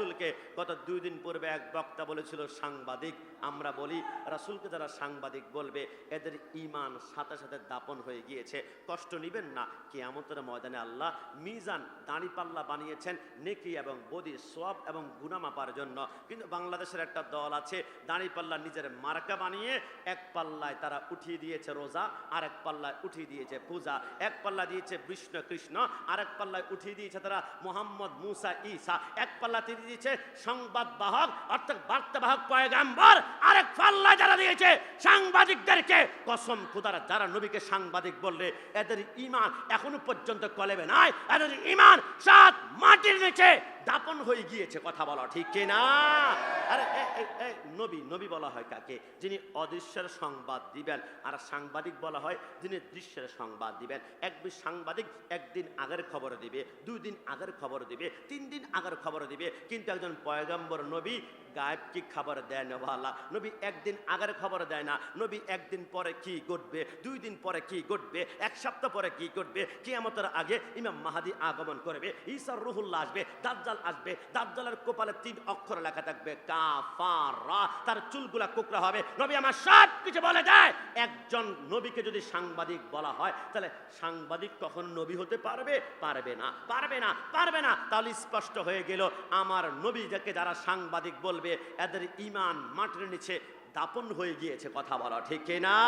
রাসূলকে গত দুই দিন পূর্বে এক বক্তা বলেছিল, সাংবাদিক, আমরা বলি, রাসূলকে যারা সাংবাদিক বলবে, এদের ইমান সাথে সাথে দাপন হয়ে গিয়েছে। কষ্ট নিবেন না। কিয়ামতের ময়দানে আল্লাহ মিজান দাঁড়িপাল্লা বানিয়েছেন নেকি এবং বদি, সোয়াব এবং গুনা মাপার জন্য। কিন্তু বাংলাদেশের একটা দল আছে দাঁড়িপাল্লা নিজের মার্কা বানিয়ে এক পাল্লায় তারা উঠিয়ে দিয়েছে রোজা আর এক পাল্লায় উঠিয়ে দিয়েছে পূজা, এক পাল্লা দিয়েছে বিষ্ণু কৃষ্ণ আর এক পাল্লায় উঠিয়ে দিয়েছে তারা মোহাম্মদ মুসা ঈসা, এক পাল্লাতে দিয়েছে সংবাদ বাহক অর্থাৎ বার্তা বাহক পয়গাম্বর, আরেক পাল্লা যারা দিয়েছে সাংবাদিকদেরকে। কসম খুদার, যারা নবীকে সাংবাদিক বললে, এদের ইমান এখনও পর্যন্ত কলেবে নাই। এদের ইমান সাত মাটির নিচে। দাপন হয়ে গিয়েছে কথা বলা ঠিক কিনা আরে এ- এ- এ, নবী নবী বলা হয় কাকে? যিনি অদৃশ্যের সংবাদ দিবেন। আর সাংবাদিক বলা হয় যিনি দৃশ্যের সংবাদ দিবেন। এক সাংবাদিক একদিন আগের খবর দিবে দুই দিন আগের খবর দিবে তিন দিন আগের খবর দিবে। কিন্তু একজন পয়গম্বর নবী গায়েব কি খবর দেয় না ভালা নবী একদিন আগের খবর দেয় না। নবী একদিন পরে কি ঘটবে? দুই দিন পরে কি ঘটবে? এক সপ্তাহ পরে কি ঘটবে? কিয়ামতের আগে ইমাম মাহাদি আগমন করবে। ঈসার রুহুল্লাহ আসবে, দাজ্জাল আসবে। দাজ্জালের কপালে তিন অক্ষর লেখা থাকবে, কাফারা। তার চুলগুলা কোকড়া হবে। নবী আমার সব কিছু বলে দেয়। একজন নবীকে যদি সাংবাদিক বলা হয়, তাহলে সাংবাদিক কখন নবী হতে পারবে? পারবে না। পারবে না। পারবে না। তাহলে স্পষ্ট হয়ে গেল, আমার নবী যাকে যারা সাংবাদিক বলবে এদের ইমান মাটির নিচে দাপন হয়ে গিয়েছে কথা বলা, ঠিক না?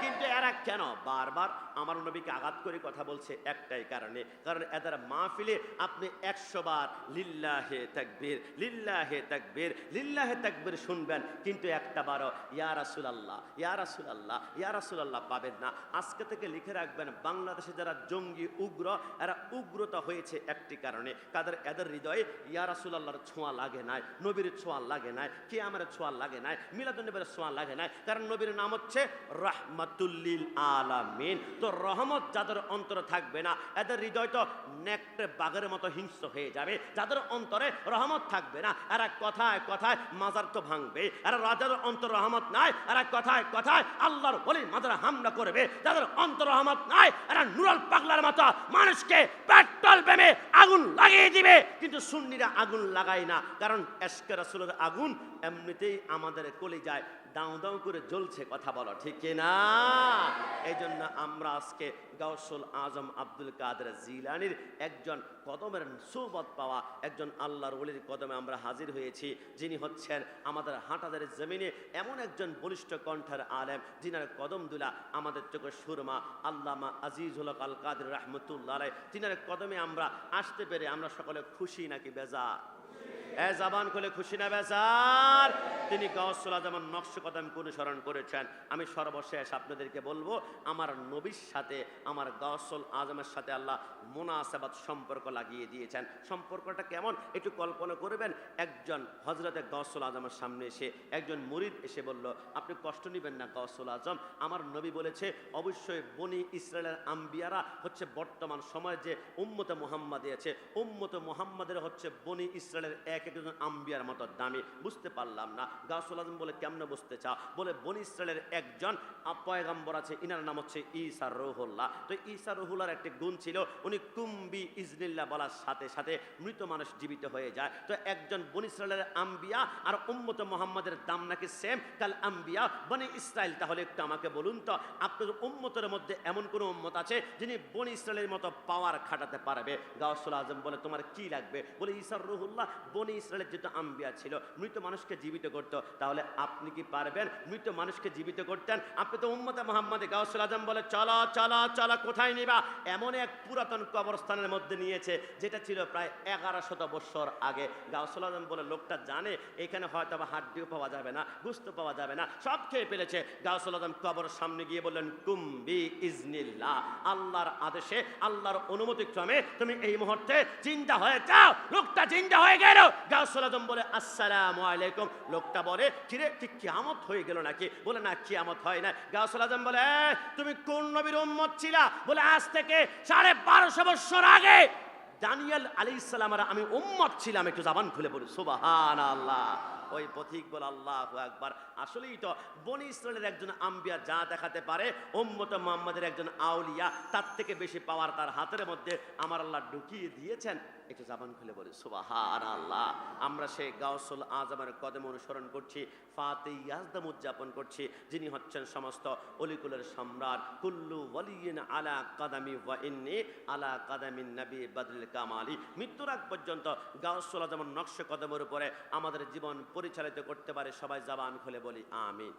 কিন্তু এরা কেন? বারবার আমার নবীকে আঘাত করে কথা বলছে একটাই কারণে। কারণ এদের মাহফিলে আপনি একশো বার লিল্লাহে তাকবীর লিল্লাহে তাকবীর লিল্লাহে তাকবীর শুনবেন। কিন্তু একটা বারও, ইয়া রাসুল আল্লাহ ইয়া রাসুল আল্লাহ ইয়া রাসুল আল্লাহ পাবেন না। আজকে থেকে লিখে রাখবেন, বাংলাদেশে যারা জঙ্গি, উগ্র, এরা উগ্রতা হয়েছে একটি কারণে। কাদের এদের হৃদয়ে ইয়া রাসুল আল্লাহর ছোঁয়া লাগে নাই, নবীর ছোঁয়া লাগে নাই কে আমার ছোঁয়া লাগে নাই মিলাদুল নবীর ছোঁয়া লাগে নাই। কারণ নবীর নাম হচ্ছে রহমাতুল্লিল আলামিন। তো রহমত যাদের অন্তরে থাকবে না, এদের হৃদয় তো নেকটে বাঘের মতো হিংস্র হয়ে যাবে। যাদের অন্তরে রহমত থাকবে না, এরা কথায় কথায় মাজার তো ভাঙবে। এরা রাজার অন্তর রহমত নাই, এরা কথায় কথায় আল্লাহর বলি মাজার হামলা করবে। যাদের অন্তর রহমত নাই, এরা নুরাল পাগলার মতো মানুষকে পেট্রোল প্রেমে আগুন লাগিয়ে দিবে। কিন্তু সুন্নিরা আগুন লাগায় না। কারণ এসকে রাসুলের আগুন এমনিতেই আমাদের কলে যায় দাও দাও করে জ্বলছে কথা বলো, ঠিক কি না? এই জন্য আমরা আজকে গাউসুল আজম আব্দুল কাদের জিলানির একজন কদমের সুবত পাওয়া একজন আল্লাহর ওলির কদমে আমরা হাজির হয়েছি। যিনি হচ্ছেন আমাদের হাঁটাদের জমিনে এমন একজন বলিষ্ঠ কণ্ঠের আলেম, যিনার কদম দুলা আমাদের চোখের সুরমা আল্লামা আজিজুল হক আল কাদের রহমতুল্লাহ তিনার কদমে আমরা আসতে পেরে আমরা সকলে খুশি নাকি বেজা এ জাবান খুশি না বেজার তিনি গাউসুল আজমান নকশ কদমকে অনুসরণ করেছেন? আমি সর্বশেষ আপনাদেরকে বলব, আমার নবীর সাথে, আমার গাউসুল আজমের সাথে আল্লাহ মোনাসাবাদ সম্পর্ক লাগিয়ে দিয়েছেন। সম্পর্কটা কেমন? একটু কল্পনা করবেন। একজন হজরতে গাউসুল আজমের সামনে এসে, একজন মুরিদ এসে বলল, আপনি কষ্ট নেবেন না গাউসুল আজম। আমার নবী বলেছে, অবশ্যই বনি ইসরায়েলের আম্বিয়ারা হচ্ছে বর্তমান সময়ে যে উম্মতে মোহাম্মদে আছে। উম্মতে মোহাম্মদের হচ্ছে বনি ইসরায়েলের এক একজন আম্বিয়ার মতো দামি, বুঝতে পারলাম না। গাউসুল আজম বলে, কেমনে বুঝতে চাও? বলে, বনি ইসরায়েলের একজন পয়গাম্বর আছে, ইনার নাম হচ্ছে ঈসা রহুল্লাহ। তো ঈসা রহুল্লার একটি গুণ ছিল, উনি কুম্বি ইজনিল্লাহ বলার সাথে সাথে মৃত মানুষ জীবিত হয়ে যায়। তো একজন বনি ইসরায়েলের আম্বিয়া আর উম্মত মোহাম্মদের দাম নাকি সেম কাল আম্বিয়া, বনি ইসরায়েল তাহলে একটু আমাকে বলুন তো আপনাদের উম্মতের মধ্যে এমন কোন উম্মত আছে যিনি বনি ইসরায়েলের মতো পাওয়ার খাটাতে পারবে? গাউসুল আজম বলে, তোমার কি লাগবে? বলে ঈসার রহুল্লাহ বনি ইসরায়েলের যেহেতু আম্বিয়া ছিল, মৃত মানুষকে জীবিত করতো, তাহলে আপনি কি পারবেন? মৃত মানুষকে জীবিত করতেন? আপনি তো উম্মতে মোহাম্মদে গাউসুল আজম বলে, চলো চলো চলো, কোথায় নিবা? এমন এক পুরাতন কবরস্থানের মধ্যে নিয়েছে, যেটা ছিল প্রায় এগারো শত বৎসর আগে। গাউসুল আজম বলে, লোকটা জানে, এখানে হয়তো বা হাড্ডিও পাওয়া যাবে না, গুস্ত পাওয়া যাবে না। সব খেয়ে ফেলেছে। গাউসুল আজম কবর সামনে গিয়ে বললেন কুম্বি ইজনিল্লাহ। আল্লাহর আদেশে, আল্লাহর অনুমতি ক্রমে তুমি এই মুহূর্তে চিন্তা হয়ে যাও, লোকটা চিন্তা হয়ে গেল। গাউসুল আজম বলে, আসসালাম আলাইকুম। লোকটা বলে, কিরে কি কিয়ামত হয়ে গেল নাকি? বলে, না, কিয়ামত হয় না। গাউসুল আজম বলে তুমি কোন নবীর উম্মত ছিলা? বলে, আজ থেকে সাড়ে বারোশো বছর আগে দানিয়াল আলী ইসলামের আমি উম্মত ছিলাম, একটু জাবান খুলে বলি সুবাহান আল্লাহ ওই পথিক বল আল্লাহ একবার আসলেই তো, বনি ইসরায়েলের একজন আম্বিয়া যা দেখাতে পারে, উম্মত মোহাম্মদের একজন আউলিয়া, তার থেকে বেশি পাওয়ার তার হাতের মধ্যে আমার আল্লাহ ঢুকিয়ে দিয়েছেন। একটু জাবান খুলে বলি সুবাহান আল্লাহ আমরা সেই গাউসুল আজমের কদম অনুসরণ করছি ফাতে ইয়াজদাম উদযাপন করছি, যিনি হচ্ছেন সমস্ত অলিকুলের সম্রাট। কুল্লু ওয়ালিয়িন আলা কাদামি ওয়া ইন্নি, আলা কাদামিন নবী বদরুল কামালি, মৃত্যুর আগ পর্যন্ত গাউসোলা যেমন নকশ কদমের উপরে আমাদের জীবন পরিচালিত করতে পারে, সবাই জবান খুলে বলি, আমিন।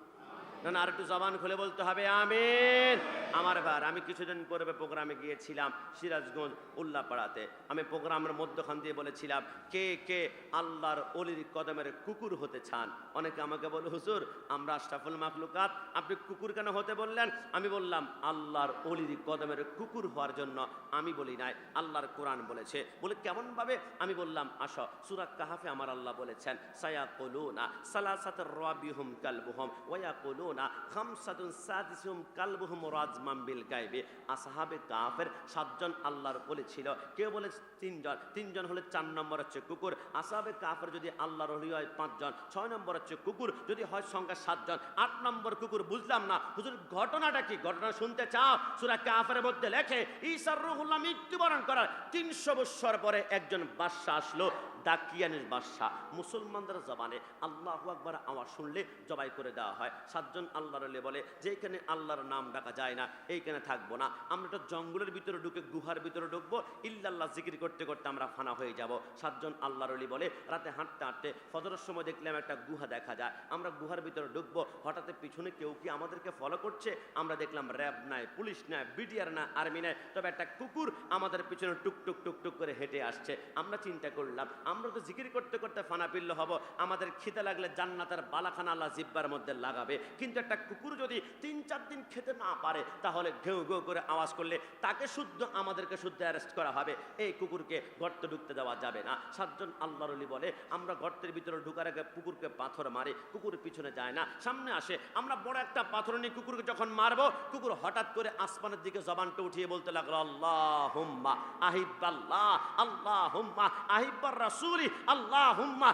না আর একটু জবান খুলে বলতে হবে, আমিন। আমার বার আমি কিছুদিন পূর্বে প্রোগ্রামে গিয়েছিলাম সিরাজগঞ্জ উল্লাপাড়াতে। আমি প্রোগ্রামের মধ্যখান দিয়ে বলেছিলাম, কে কে আল্লাহর অলির কদমের কুকুর হতে চান? অনেকে আমাকে বলে, হুজুর, আমরা আশরাফুল মাখলুকাত। আপনি কুকুর কেন হতে বললেন? আমি বললাম, আল্লাহর অলির কদমের কুকুর হওয়ার জন্য আমি বলি নাই, আল্লাহর কোরআন বলেছে। বলে কেমনভাবে? আমি বললাম, আসো সুরাত কাহাফে আমার আল্লাহ বলেছেন সায়া কলুনা সালাসাত রাবিহুম কালবুহুম ওয়া কলুনা খামসাতুন সাদিসুম কালবুহুম রাজমাম বিল গায়বে। আসহাবে কাফের সাতজন আল্লাহর বলে ছিল। কেউ বলে তিনজন তিনজন হলে চার নম্বর হচ্ছে কুকুর। আসহাবে কাফের যদি আল্লাহর হলি হয় পাঁচজন, ছয় নম্বর হচ্ছে কুকুর। যদি হয় সংখ্যা সাতজন, আট নম্বর কুকুর বুঝলাম না। হুজুর, ঘটনাটা কি? ঘটনা শুনতে চাও? সুরা কাফের মধ্যে লেখে ঈসার রুহুল্লাহ মৃত্যুবরণ করার তিনশো বৎসর পরে একজন বাদশা আসলো। দাকিয়ানের বাদশা, মুসলমানদের জবানে আল্লাহ আকবার আওয়াজ শুনলে জবাই করে দেওয়া হয়। সাতজন আল্লাহর আলী বলে যে এখানে আল্লাহর নাম ডাকা যায় না, এইখানে থাকব না। আমরা তো জঙ্গলের ভিতরে ঢুকে, গুহার ভিতরে ঢুকবো। ইল্লাল্লাহ জিকির করতে করতে আমরা ফানা হয়ে যাব। সাতজন আল্লাহর আলী বলে, রাতে হাঁটতে হাঁটতে ফজরের সময় দেখলাম একটা গুহা দেখা যায়। আমরা গুহার ভিতরে ঢুকবো। হঠাৎ পিছনে কেউ কি আমাদেরকে ফলো করছে? আমরা দেখলাম র্যাব নাই, পুলিশ নাই, বিডিআর না আর্মি নাই। তবে একটা কুকুর আমাদের পিছনে টুক টুক টুক টুক করে হেঁটে আসছে। আমরা চিন্তা করলাম আমরা তো জিকির করতে করতে ফানা পিল্ল হব। আমাদের খিদে লাগলে জান্নাতের বালাখানা আল্লাহ জিব্বার মধ্যে লাগাবে। কিন্তু একটা কুকুর যদি তিন, চার দিন খেতে না পারে, তাহলে ঘেউ ঘেউ করে আওয়াজ করলে তাকে শুদ্ধ, আমাদেরকে শুদ্ধ অ্যারেস্ট করা হবে। এই কুকুরকে গর্তে ঢুকতে দেওয়া যাবে না। সাতজন আল্লাহর আলী বলে, আমরা গর্তের ভিতরে ঢুকার আগে কুকুরকে পাথর মারি। কুকুর পিছনে যায় না। সামনে আসে। আমরা বড় একটা পাথর নিয়ে কুকুরকে যখন মারবো, কুকুর হঠাৎ করে আসমানের দিকে জবানটা উঠিয়ে বলতে লাগল আল্লাহ হুম্মা আহিব্বাল্লাহ আল্লাহ হুম্মা আহিব্বার রাসূলি আল্লাহ হুম্মা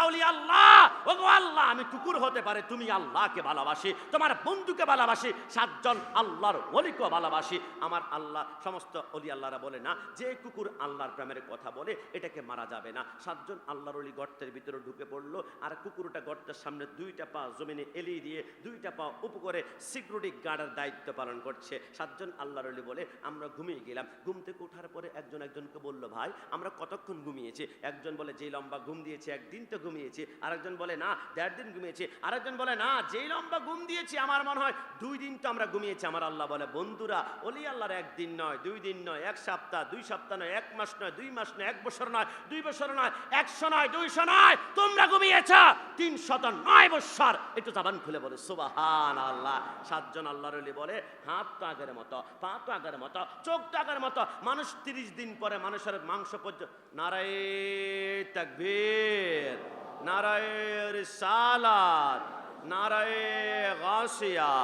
আউলি আল্লাহ! ওগো আল্লাহ, আমি কুকুর হতে পারে, তুমি আল্লাহকে ভালোবাসি, তোমার বন্ধুকে ভালোবাসি, সাতজন আল্লাহর ভালোবাসি। আমার আল্লাহ, সমস্ত অলি আল্লাহরা বলে না, যে কুকুর আল্লাহর প্রেমের কথা বলে, এটাকে মারা যাবে না। সাতজন আল্লাহর অলি গর্তের ভিতরে ঢুকে পড়ল, আর কুকুরটা গর্তের সামনে দুইটা পা জমিনে এলিয়ে দিয়ে, দুইটা পা উপ করে সিকিউরিটি গার্ডের দায়িত্ব পালন করছে। সাতজন আল্লাহর অলি বলে, আমরা ঘুমিয়ে গেলাম। ঘুম থেকে ওঠার পরে একজন একজনকে বলল, ভাই, আমরা কতক্ষণ ঘুমিয়েছি? একজন বলে, যেই লম্বা ঘুম দিয়েছে, একদিন তো ঘুমিয়েছি। আরেকজন বলে, না, দেড় দিন ঘুমিয়েছি। আরেকজন বলে, না, যেই লম্বা ঘুম দিয়েছি, আমার মনে হয় দুই দিন তো আমরা ঘুমিয়েছি। আমার আল্লাহ বলে, বন্ধুরা, অলি আল্লাহর একদিন নয়, দুই দিন নয়, এক সপ্তাহ, দুই সপ্তাহ নয়, এক মাস নয়, দুই মাস নয়, এক বছর নয়, দুই বছর নয়, একশো নয়, দুইশো নয়, তোমরা ঘুমিয়েছ। তিন শত নয় বছর একটু জাবান খুলে বলে সুবাহান আল্লাহ সাতজন আল্লাহর অলি বলে, হাত তো আগের মতো, পা তো আগের মতো, চোখ তো আগের মতো, মানুষ তিরিশ দিন পরে মানুষের মাংস পর্যন্ত নারায় তাকবীর নারায় রিসালাত নারায় গাছিয়া